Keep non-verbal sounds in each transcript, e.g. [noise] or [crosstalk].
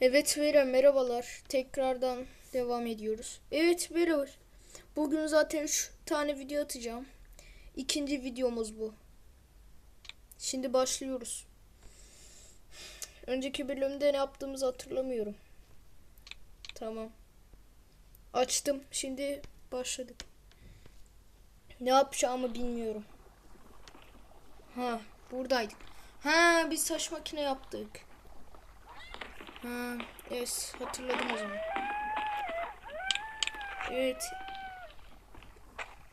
Evet Vera merhabalar. Tekrardan devam ediyoruz. Evet Vera. Bugün zaten şu tane video atacağım. İkinci videomuz bu. Şimdi başlıyoruz. Önceki bölümde ne yaptığımızı hatırlamıyorum. Tamam. Açtım. Şimdi başladık. Ne yapacağımı bilmiyorum. Ha, buradaydık. Ha, biz saç makine yaptık. Ha, evet hatırladım o zaman. Evet.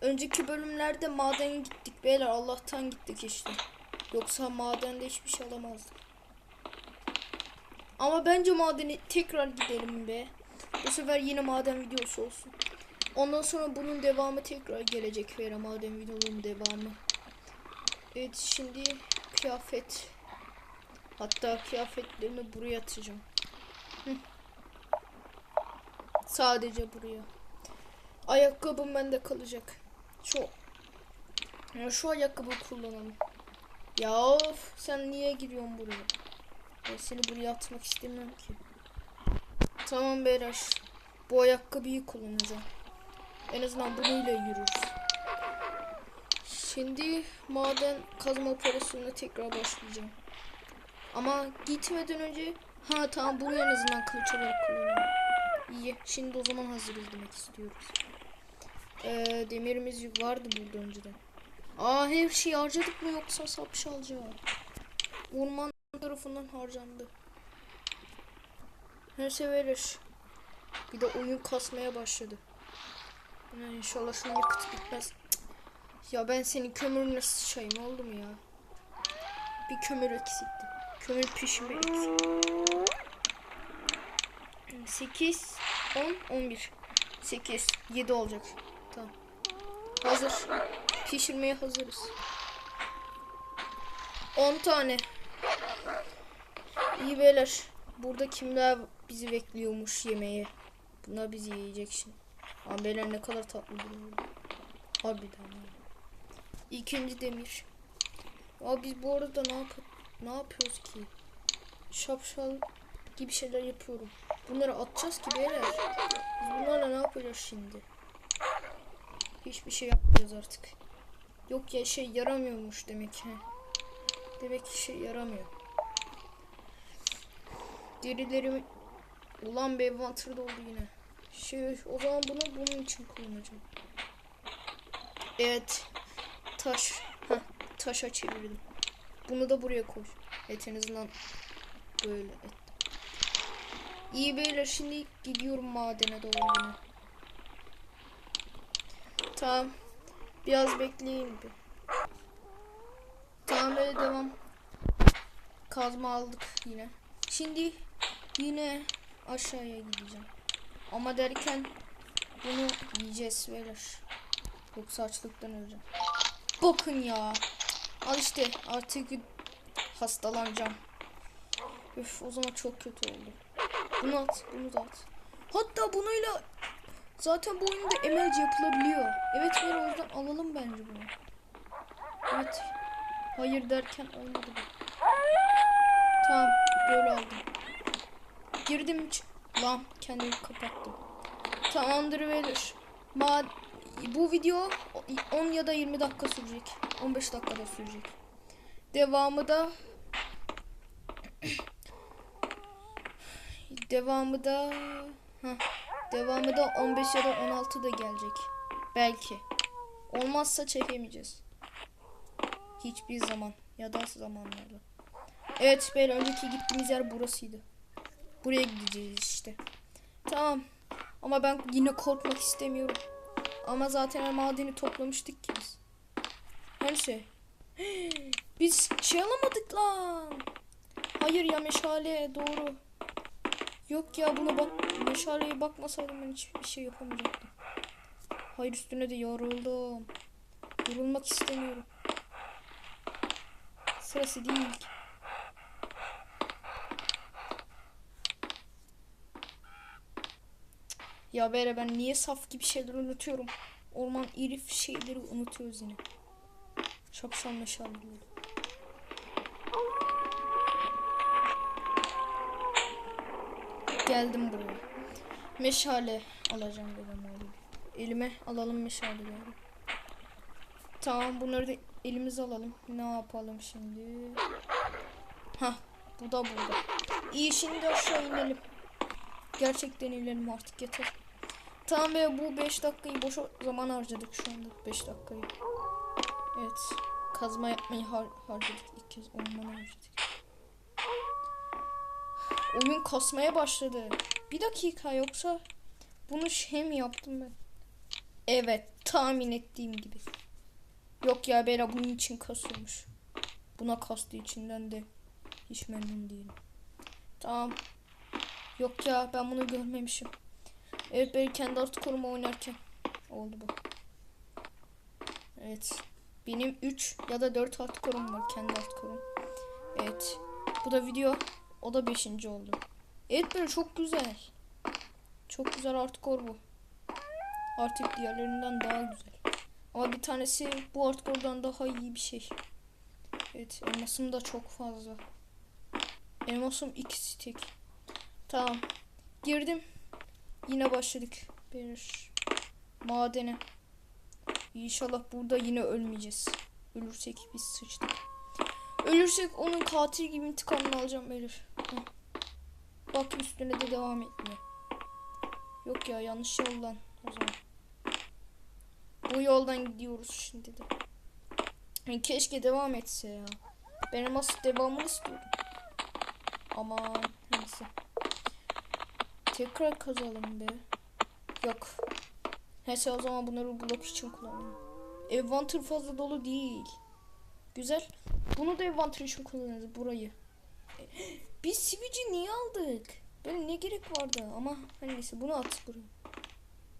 Önceki bölümlerde madene gittik beyler Allah'tan gittik işte. Yoksa madende hiçbir şey alamazdık. Ama bence madeni tekrar gidelim be. Bu sefer yine maden videosu olsun. Ondan sonra bunun devamı tekrar gelecek Vera maden videonun devamı. Evet şimdi kıyafet. Hatta kıyafetlerimi buraya atacağım. Sadece buraya. Ayakkabım bende kalacak. Şu ya şu ayakkabı kullanalım. Ya of, sen niye giriyorsun buraya? Ben seni buraya atmak istemiyorum ki. Tamam beyler. Bu ayakkabıyı kullanacağım. En azından bununla yürürüz. Şimdi maden kazma operasyonuna tekrar başlayacağım. Ama gitmeden önce ha tamam bunu en azından kılıç olarak. İyi. Şimdi o zaman hazırız demek istiyoruz. Ee, demirimiz vardı burada önceden. Aa her şeyi harcadık mı yoksa sapşalca? Orman tarafından harcandı. Şey verir. Bir de oyun kasmaya başladı. Yani inşallah şunun yakıtı bitmez. Cık. Ya ben senin kömürüne sıçayım oldu mu ya? Bir kömür eksikti. Kömür pişirme eksik. 8, 10, 11. 8, 7 olacak. Tamam. Hazır. Pişirmeye hazırız. 10 tane. İyi beyler. Burada kimler bizi bekliyormuş yemeğe. Bunlar bizi yiyecek şimdi. Ama beyler ne kadar tatlı duruyor. Harbiden. İkinci demir. Ya biz bu arada ne yap ne yapıyoruz ki? Şapşal gibi şeyler yapıyorum. Bunları atacağız ki beyler. Bunlarla ne yapacağız şimdi? Hiçbir şey yapmayacağız artık. Yok ya şey yaramıyormuş demek ki. Demek ki şey yaramıyor. Derilerimi Ulan bir envanter doldu yine. Şey o zaman bunu bunun için kullanacağım. Evet. Taş. Heh, taşa çevirdim. Bunu da buraya koy. Evet en azından böyle ettim. İyi beyler şimdi gidiyorum madene doğru yine. Tamam. Biraz bekleyin bir. Tamam böyle devam. Kazma aldık yine. Şimdi yine aşağıya gideceğim. Ama derken bunu yiyeceğiz beyler. Yoksa açlıktan öleceğim. Bakın ya. Al işte artık hastalanacağım. Üf o zaman çok kötü oldu. Bunu at, bunu da at. Hatta bunuyla zaten bu oyunda emerci yapılabiliyor. Evet bir o yüzden alalım bence bunu. Evet. Hayır derken olmadı bu. Tamam böyle aldım. Girdim. Lan kendimi kapattım. Tamamdır beyler. Ma bu video 10 ya da 20 dakika sürecek. 15 dakikada sürecek. Devamı da devamı da heh, devamı da 15 ya da 16 da gelecek. Belki. Olmazsa çekemeyeceğiz. Hiçbir zaman ya da zamanlarda. Evet beyler önceki gittiğimiz yer burasıydı. Buraya gideceğiz işte. Tamam. Ama ben yine korkmak istemiyorum. Ama zaten madeni toplamıştık ki biz. Neyse. [gasps] Biz şey alamadık lan. Hayır ya meşale doğru. Yok ya buna bak meşaleye bakmasaydım ben hiçbir şey yapamayacaktım. Hayır üstüne de yoruldum. Yorulmak istemiyorum. Sırası değil. Ya Bere ben niye saf gibi şeyler unutuyorum. Orman irif şeyleri unutuyoruz yine. Şapşal meşal geldim buraya. Meşale alacağım dedim oğlum. Elime alalım meşaleleri. Tamam bunları da elimize alalım. Ne yapalım şimdi? Hah bu da burada. İyi şimdi aşağı inelim. Gerçekten inelim artık yeter. Tamam be bu 5 dakikayı boşa zaman harcadık şu anda 5 dakikayı. Evet. Kazma yapmayı har harcadık ilk kez ormanı harcadık. Oyun kasmaya başladı. Bir dakika yoksa bunu şey mi yaptım ben? Evet tahmin ettiğim gibi. Yok ya Bera bunun için kasıyormuş. Buna kastığı içinden de hiç memnun değilim. Tamam. Yok ya ben bunu görmemişim. Evet ben kendi artı koruma oynarken oldu bu. Evet. Benim 3 ya da 4 artı korum var kendi artı korum. Evet. Bu da video. O da 5. oldu. Evet böyle çok güzel. Çok güzel artı kor bu. Artık diğerlerinden daha güzel. Ama bir tanesi bu artı kordan daha iyi bir şey. Evet elmasım da çok fazla. Elmasım ikisi tek. Tamam. Girdim. Yine başladık. Bir madene. İnşallah burada yine ölmeyeceğiz. Ölürsek biz sıçtık. Ölürsek onun katil gibi intikamını alacağım Elif. Bak üstüne de devam etmiyor. Yok ya yanlış yoldan o zaman. Bu yoldan gidiyoruz şimdi de. Yani keşke devam etse ya. Ben nasıl devamını istiyorum. Aman neyse. Tekrar kazalım be. Yok. Neyse o zaman bunları blok için kullanalım. Envanter fazla dolu değil. Güzel. Bunu da envanter için kullanırız burayı. Biz sivici niye aldık? Böyle ne gerek vardı ama hani neyse bunu at buraya.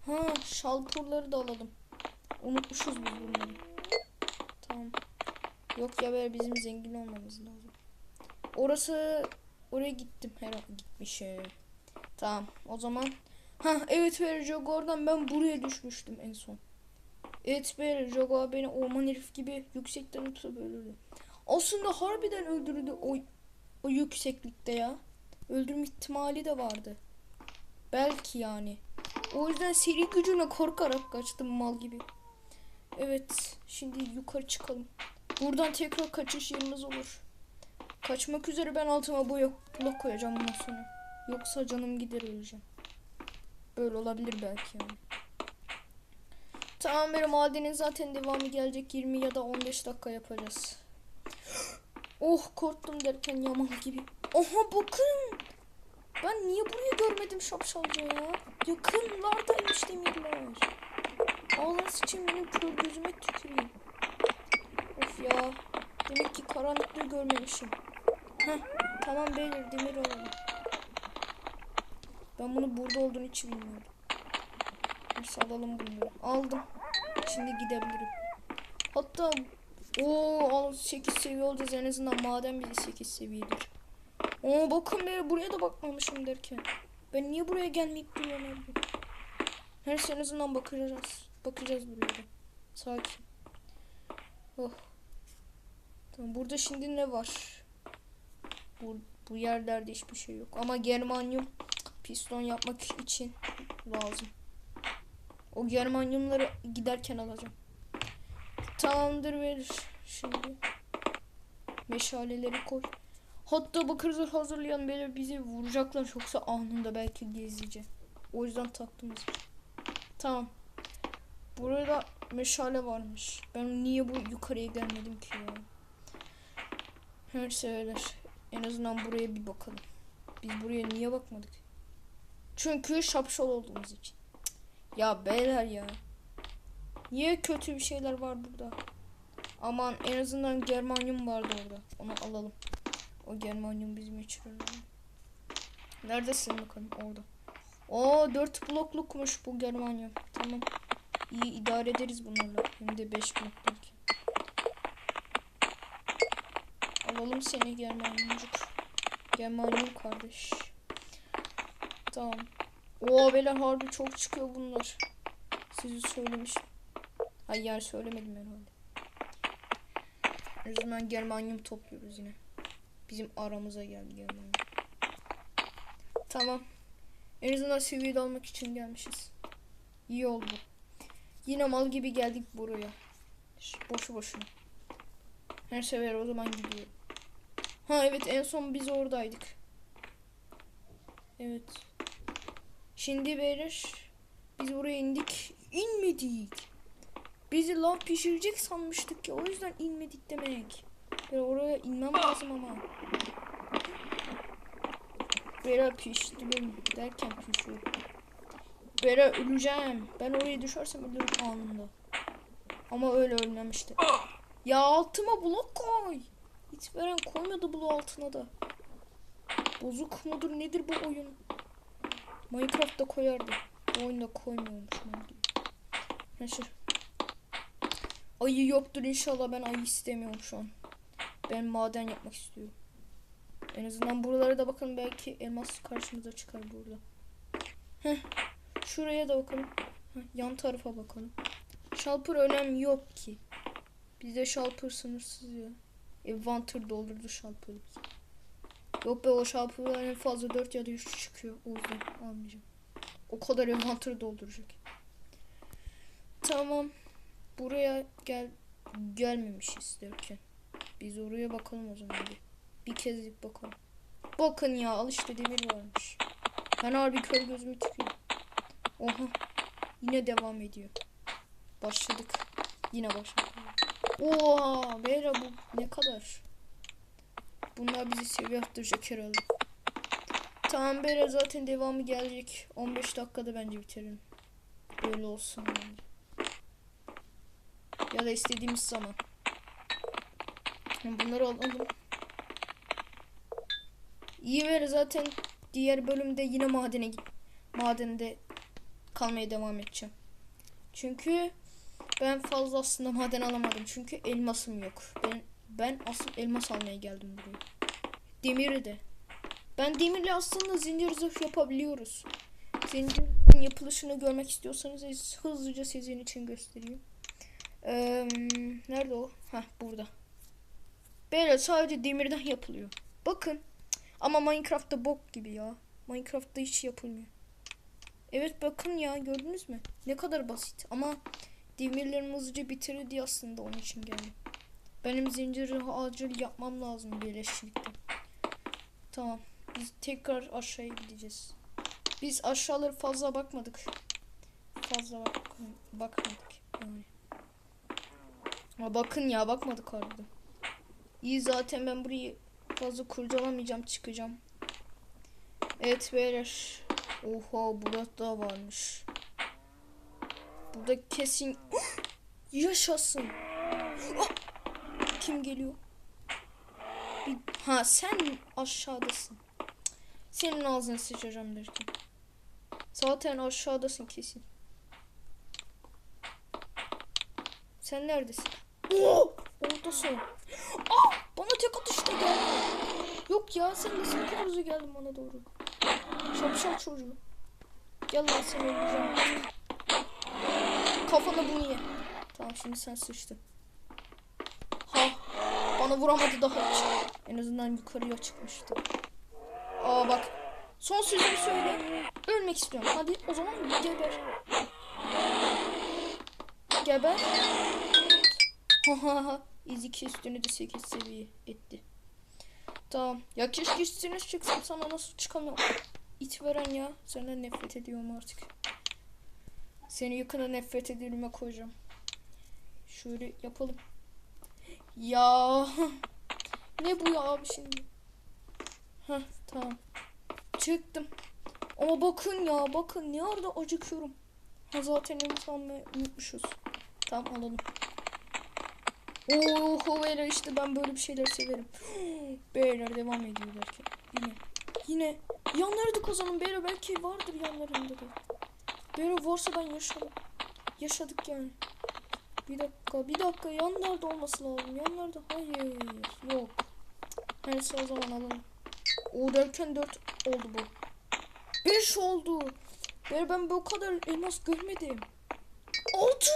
Ha şalpurları da alalım. Unutmuşuz biz bunları. Tamam. Yok ya böyle bizim zengin olmamız lazım. Orası oraya gittim herhalde gitmişim. Tamam o zaman Ha evet ver Jogo oradan ben buraya düşmüştüm en son. Evet ver Jogo beni orman herif gibi yüksekten tutup öldürdü. Aslında harbiden öldürdü o, o yükseklikte ya. Öldürme ihtimali de vardı. Belki yani. O yüzden seri gücüne korkarak kaçtım mal gibi. Evet şimdi yukarı çıkalım. Buradan tekrar kaçış yerimiz olur. Kaçmak üzere ben altıma boya blok koyacağım bundan sonra. Yoksa canım gider öleceğim. Böyle olabilir belki yani. Tamam benim madenin zaten devamı gelecek 20 ya da 15 dakika yapacağız. Oh korktum derken yaman gibi. Oha bakın. Ben niye burayı görmedim şapşalca ya? Yakınlardaymış demirler. Ağlar için benim kör gözüme tüküreyim. Of ya. Demek ki karanlıkta görmemişim. Heh, tamam beyler demir alalım. Ben bunu burada olduğunu hiç bilmiyordum. Neyse alalım bunları. Aldım. Şimdi gidebilirim. Hatta o 8 seviye olacağız en azından maden bile 8 seviyedir. Oo bakın be buraya da bakmamışım derken. Ben niye buraya gelmeyip duruyorum abi? Her en azından bakacağız. Bakacağız buraya da. Sakin. Oh. Tamam burada şimdi ne var? Bu, bu yerlerde hiçbir şey yok. Ama germanyum piston yapmak için lazım. O germanyumları giderken alacağım. Tamamdır verir. Şimdi meşaleleri koy. Hatta bakırızı hazırlayan böyle bizi vuracaklar yoksa anında belki gezici. O yüzden taktım Tamam. Burada meşale varmış. Ben niye bu yukarıya gelmedim ki ya? Her severler. En azından buraya bir bakalım. Biz buraya niye bakmadık? Çünkü şapşal olduğumuz için. Ya beyler ya. Niye kötü bir şeyler var burada? Aman en azından germanyum vardı orada. Onu alalım. O germanyum bizim için önemli. Neredesin bakalım orada. O 4 bloklukmuş bu germanyum. Tamam. İyi idare ederiz bunlarla. Hem de 5 blok belki. Alalım seni germanyumcuk. Germanyum kardeş. Tamam. Oo beyler harbi çok çıkıyor bunlar. Sizi söylemiştim. Hayır söylemedim herhalde. O yüzden germanyum topluyoruz yine. Bizim aramıza geldi germanyum. Tamam. En azından seviyede almak için gelmişiz. İyi oldu. Yine mal gibi geldik buraya. Boşu boşuna. Her sefer o zaman gidiyorum. Ha evet en son biz oradaydık. Evet. Şimdi beyler biz buraya indik. İnmedik. Bizi lav pişirecek sanmıştık ya. O yüzden inmedik demek. Ben oraya inmem lazım ama. Bera piştim derken pişiyor. Bera öleceğim. Ben oraya düşersem ölürüm anında. Ama öyle ölmemişti. Ya altıma blok koy. Hiç veren koymadı bloğu altına da. Bozuk mudur nedir bu oyun? Minecraft'ta koyardı. Bu oyunda koymuyormuş. Neyse. Ayı yoktur inşallah ben ayı istemiyorum şu an. Ben maden yapmak istiyorum. En azından buralara da bakın belki elmas karşımıza çıkar burada. Heh. Şuraya da bakalım. Heh, yan tarafa bakalım. Şalpır önem yok ki. Bizde şalpır sınırsız ya. Evanter doldurdu şalpırı. Yok be o en fazla 4 ya da 3 çıkıyor. O yüzden almayacağım. O kadar evanter dolduracak. Tamam. Buraya gel gelmemişiz derken. Biz oraya bakalım o zaman bir. Bir kezlik bakalım. Bakın ya al işte demir varmış. Ben harbi kör gözümü çıkıyor. Oha. Yine devam ediyor. Başladık. Yine başladık. Oha. Beyra bu ne kadar? Bunlar bizi seviye arttıracak herhalde. Tamam Beyra zaten devamı gelecek. 15 dakikada bence bitirelim. Böyle olsun bence. Ya da istediğimiz zaman. Bunları alalım. İyi ver zaten diğer bölümde yine madene. Madende kalmaya devam edeceğim. Çünkü ben fazla aslında maden alamadım. Çünkü elmasım yok. Ben ben asıl elmas almaya geldim buraya. Demiri de. Ben demirle aslında zincir zırh yapabiliyoruz. Zincirin yapılışını görmek istiyorsanız hızlıca sizin için göstereyim. Ee, nerede o? Heh burada. Böyle sadece demirden yapılıyor. Bakın. Ama Minecraft'ta bok gibi ya. Minecraft'ta hiç yapılmıyor. Evet bakın ya gördünüz mü? Ne kadar basit ama demirlerimi hızlıca bitirirdi aslında onun için geldim. Benim zinciri acil yapmam lazım birleşiklikte. Tamam. Biz tekrar aşağıya gideceğiz. Biz aşağıları fazla bakmadık. Fazla bak bakmadık yani. Ha bakın ya bakmadık harbiden. İyi zaten ben burayı fazla kurcalamayacağım çıkacağım. Evet beyler. Oha burada da varmış. Burada kesin [gasps] yaşasın. Ah! Kim geliyor? Bir... Ha sen aşağıdasın. Senin ağzını sıçacağım derken. Zaten aşağıdasın kesin. Sen neredesin? Oo, oradasın. Aa, bana tek atışta geldi. Yok ya sen nasıl bir hızlı geldin bana doğru. Şapşal çocuğu. Gel lan seni öldüreceğim. Kafana bunu ye. Tamam şimdi sen sıçtın. Bana vuramadı daha hiç. En azından yukarıya çıkmıştı. Aa bak. Son sözümü söyle. Ölmek istiyorum. Hadi o zaman geber. Geber. Ha ha ha. İz üstünü de 8 seviye etti. Tamam. Ya keşke üstüne çıksam sana nasıl çıkamıyorum. İt veren ya. Senden nefret ediyorum artık. Seni yakına nefret edilme koyacağım. Şöyle yapalım. Ya. [laughs] ne bu ya abi şimdi? Heh tamam. Çıktım. Ama bakın ya bakın ne arada acıkıyorum. Ha zaten yumurta almayı unutmuşuz. Tamam alalım. Oo beyler işte ben böyle bir şeyler severim. [gasps] Beyler devam ediyor derken. Yine. Yine. Yanları kazanın beyler belki vardır yanlarında da. Beyler varsa ben yaşadım. Yaşadık yani. Bir dakika bir dakika yanlarda olması lazım. Yanlarda hayır yok. Neyse o zaman alalım. O derken 4 oldu bu. 5 oldu. Beyler ben bu kadar elmas görmedim. 6.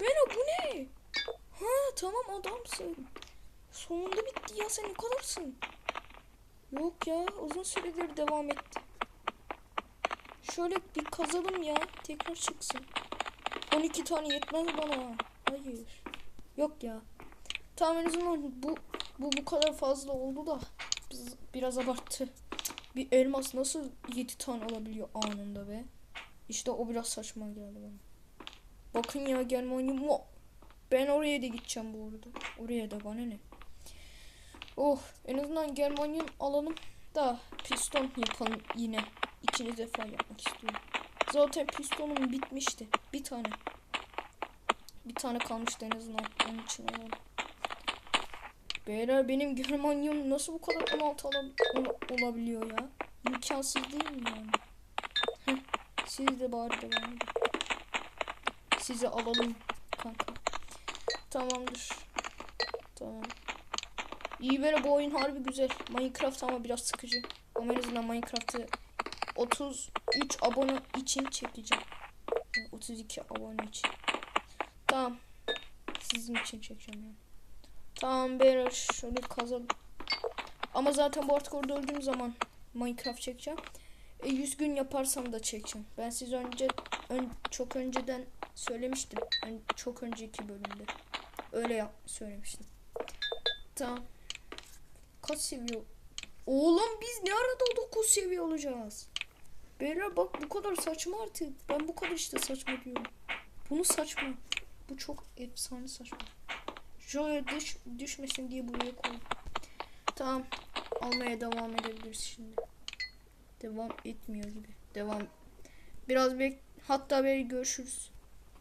Beyler bu ne? Ha tamam adamsın. Sonunda bitti ya sen ne kadarsın? Yok ya uzun süredir devam etti. Şöyle bir kazalım ya. Tekrar çıksın. 12 tane yetmez bana. Hayır. Yok ya. Tamam bu bu bu kadar fazla oldu da biz- biraz abarttı. Bir elmas nasıl 7 tane alabiliyor anında be? İşte o biraz saçma geldi bana. Bakın ya Germanyum mu? Ben oraya da gideceğim bu arada. Oraya da bana ne? Oh en azından Germanyum alalım da piston yapalım yine. İkinci defa yapmak istiyorum. Zaten pistonum bitmişti. Bir tane. Bir tane kalmıştı en azından. Onun için alalım. Beyler benim germanyum nasıl bu kadar 16 alam- ol- olabiliyor ya? İmkansız değil mi yani? Siz de bari devam. Sizi alalım kanka. Tamamdır. Tamam. İyi böyle bu oyun harbi güzel. Minecraft ama biraz sıkıcı. Ama en azından Minecraft'ı 33 abone için çekeceğim. Yani 32 abone için. Tamam. Sizin için çekeceğim yani. Tamam beyler şöyle kazalım. Ama zaten bu artık orada öldüğüm zaman Minecraft çekeceğim. E, 100 gün yaparsam da çekeceğim. Ben size önce ön, çok önceden söylemiştim. Yani çok önceki bölümde. Öyle yap söylemiştim. Tamam. Kaç seviye? Oğlum biz ne arada 9 seviye olacağız? Beyler bak bu kadar saçma artık. Ben bu kadar işte saçma diyorum. Bunu saçma. Bu çok efsane saçma. Şöyle düş, düşmesin diye buraya koydum. Tamam. Almaya devam edebiliriz şimdi. Devam etmiyor gibi. Devam. Biraz bek hatta bir görüşürüz.